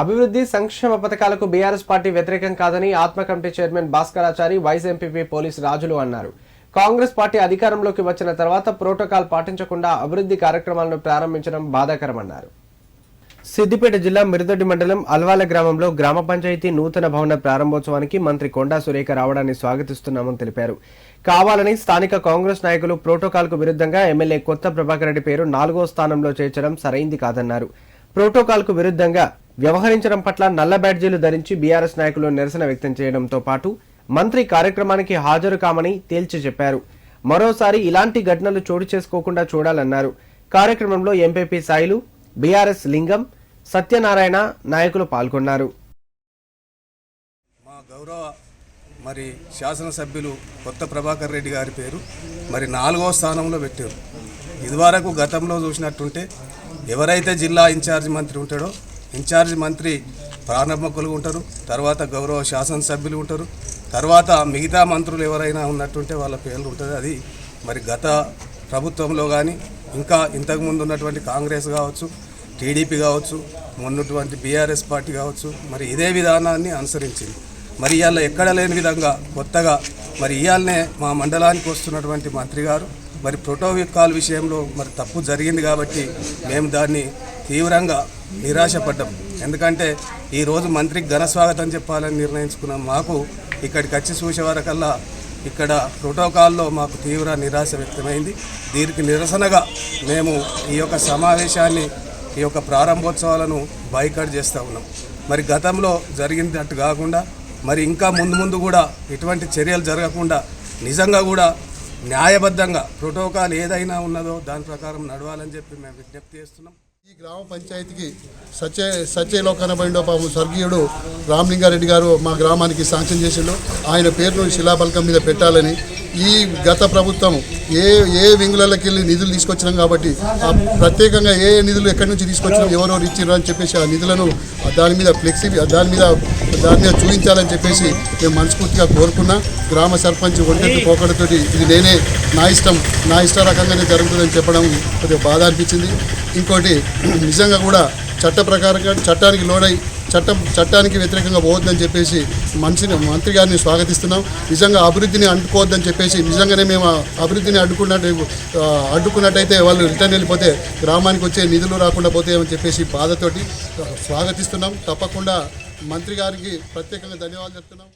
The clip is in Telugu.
అభివృద్ధి సంక్షేమ పథకాలకు బీఆర్ఎస్ పార్టీ వ్యతిరేకం కాదని ATMA committee chairman Bhaskarachari vice MPP police రాజులు అన్నారు. కాంగ్రెస్ పార్టీ అధికారంలోకి వచ్చిన తర్వాత ప్రోటోకాల్ పాటించకుండా అభివృద్ధి కార్యక్రమాలను ప్రారంభించడం బాధాకరమన్నారు. సిద్దిపేట జిల్లా మిరుదొడ్డి మండలం అల్వాల గ్రామంలో గ్రామ పంచాయతీ నూతన భవన ప్రారంభోత్సవానికి మంత్రి కొండా సురేఖ రావడాన్ని స్వాగతిస్తున్నామని తెలిపారు. కావాలని స్థానిక కాంగ్రెస్ నాయకులు ప్రోటోకాల్కు విరుద్ధంగా ఎమ్మెల్యే కొత్త ప్రభాకర్ రెడ్డి పేరు నాలుగో స్థానంలో చేర్చడం సరైంది కాదన్నారు. ప్రోటోకాల్కు విరుద్ధంగా వ్యవహరించడం పట్ల నల్ల బ్యాడ్జీలు ధరించి బీఆర్ఎస్ నాయకులు నిరసన వ్యక్తం చేయడంతో పాటు మంత్రి కార్యక్రమానికి హాజరు కామని తేల్చి చెప్పారు. మరోసారి ఇలాంటి ఘటనలు చోటు చేసుకోకుండా చూడాలన్నారు. కార్యక్రమంలో ఎంపీపీ సాయిలు బీఆర్ఎస్ లింగం సత్యనారాయణ నాయకులు పాల్గొన్నారు. మా గౌరవ మరి శాసనసభ్యులు కొత్త ప్రభాకర్ రెడ్డి గారి పేరు మరి నాలుగో స్థానంలో పెట్టారు. ఇదివరకు గతంలో చూసినట్టుంటే ఎవరైతే జిల్లా ఇన్ఛార్జ్ మంత్రి ఉంటాడో ఇన్ఛార్జ్ మంత్రి ప్రారంభకులు ఉంటారు తర్వాత గౌరవ శాసనసభ్యులు ఉంటారు తర్వాత మిగతా మంత్రులు ఎవరైనా ఉన్నట్టుంటే వాళ్ళ పేర్లు ఉంటుంది. అది మరి గత ప్రభుత్వంలో కానీ ఇంకా ఇంతకుముందు ఉన్నటువంటి కాంగ్రెస్ కావచ్చు టీడీపీ కావచ్చు మొన్నటువంటి బీఆర్ఎస్ పార్టీ కావచ్చు మరి ఇదే విధానాన్ని అనుసరించింది. మరి ఇవాళ ఎక్కడ లేని విధంగా కొత్తగా మరి ఇవాళనే మా మండలానికి వస్తున్నటువంటి మంత్రి గారు మరి ప్రోటోకాల్ విషయంలో మరి తప్పు జరిగింది కాబట్టి మేము దాన్ని తీవ్రంగా నిరాశపడ్డాం. ఎందుకంటే ఈరోజు మంత్రికి ఘన స్వాగతం చెప్పాలని నిర్ణయించుకున్నాం. మాకు ఇక్కడికి వచ్చి చూసేవారికల్లా ఇక్కడ ప్రోటోకాల్లో మాకు తీవ్ర నిరాశ వ్యక్తమైంది. దీనికి నిరసనగా మేము ఈ యొక్క సమావేశాన్ని ఈ యొక్క ప్రారంభోత్సవాలను బైకాట్ చేస్తూ ఉన్నాం. మరి గతంలో జరిగినట్టు కాకుండా మరి ఇంకా ముందు ముందు కూడా ఎటువంటి చర్యలు జరగకుండా నిజంగా కూడా న్యాయబద్ధంగా ప్రోటోకాల్ ఏదైనా ఉన్నదో దాని ప్రకారం నడవాలని చెప్పి మేము విజ్ఞప్తి చేస్తున్నాం. ఈ గ్రామ పంచాయతీకి సత్య సత్యలో కనబడిన పాపం స్వర్గీయుడు రామలింగారెడ్డి గారు మా గ్రామానికి శాంక్షన్ చేసిండు. ఆయన పేరును శిలాఫలకం మీద పెట్టాలని ఈ గత ప్రభుత్వం ఏ ఏ వింగులకి వెళ్ళి నిధులు తీసుకొచ్చినాం కాబట్టి ఆ ప్రత్యేకంగా ఏ నిధులు ఎక్కడి నుంచి తీసుకొచ్చినాం ఎవరెవరు ఇచ్చారు అని చెప్పేసి ఆ నిధులను దాని మీద ఫ్లెక్సీ దాని మీద దాని మీద చూపించాలని చెప్పేసి మేము మనస్ఫూర్తిగా కోరుకున్నా. గ్రామ సర్పంచ్ ఒంటెట్టు పోకడతోటి ఇది నేనే నా ఇష్టం నా ఇష్ట రకంగానే జరుగుతుందని చెప్పడం కొద్దిగా బాధ అనిపించింది. ఇంకోటి నిజంగా కూడా చట్ట ప్రకారంగా చట్టానికి లోడై చట్టం చట్టానికి వ్యతిరేకంగా పోవద్దని చెప్పేసి మనిషిని మంత్రి గారిని స్వాగతిస్తున్నాం. నిజంగా అభివృద్ధిని అడ్డుకోవద్దని చెప్పేసి నిజంగానే మేము అభివృద్ధిని అడ్డుకున్నట్టు అడ్డుకున్నట్టయితే వాళ్ళు రిటర్న్ వెళ్ళిపోతే గ్రామానికి వచ్చే నిధులు రాకుండా పోతాయని చెప్పేసి బాధతోటి స్వాగతిస్తున్నాం. తప్పకుండా మంత్రి గారికి ప్రత్యేకంగా ధన్యవాదాలు చెప్తున్నాం.